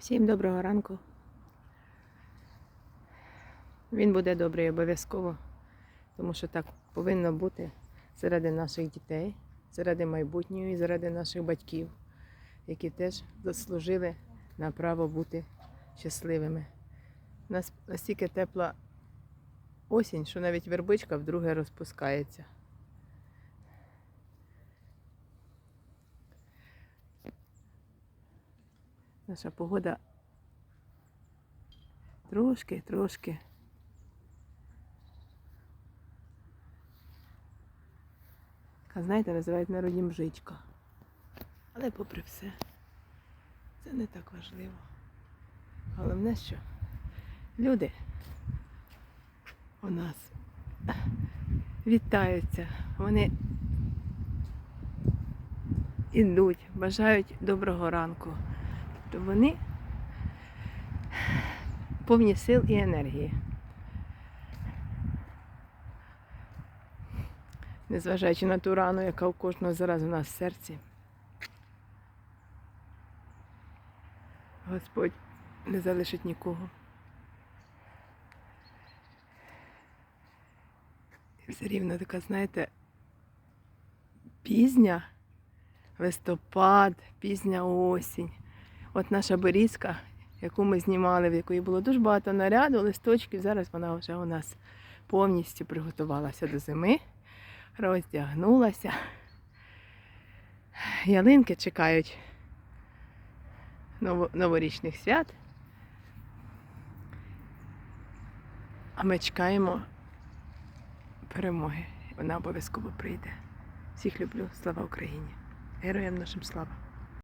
Всім доброго ранку. Він буде добрий обов'язково, тому що так повинно бути заради наших дітей, заради майбутнього і заради наших батьків, які теж заслужили на право бути щасливими. У нас настільки тепла осінь, що навіть вербичка вдруге розпускається. Наша погода трошки, трошки. Така, знаєте, називають в народі мжичка. Але попри все, це не так важливо. Головне, що люди у нас вітаються, вони ідуть, бажають доброго ранку. Тобто вони повні сил і енергії. Незважаючи на ту рану, яка у кожного зараз у нас в серці. Господь не залишить нікого. І все рівно така, знаєте, пізня листопад, пізня осінь. От наша берізка, яку ми знімали, в якої було дуже багато наряду, листочків, зараз вона вже у нас повністю приготувалася до зими, роздягнулася. Ялинки чекають новорічних свят. А ми чекаємо перемоги. Вона обов'язково прийде. Всіх люблю. Слава Україні! Героям нашим слава!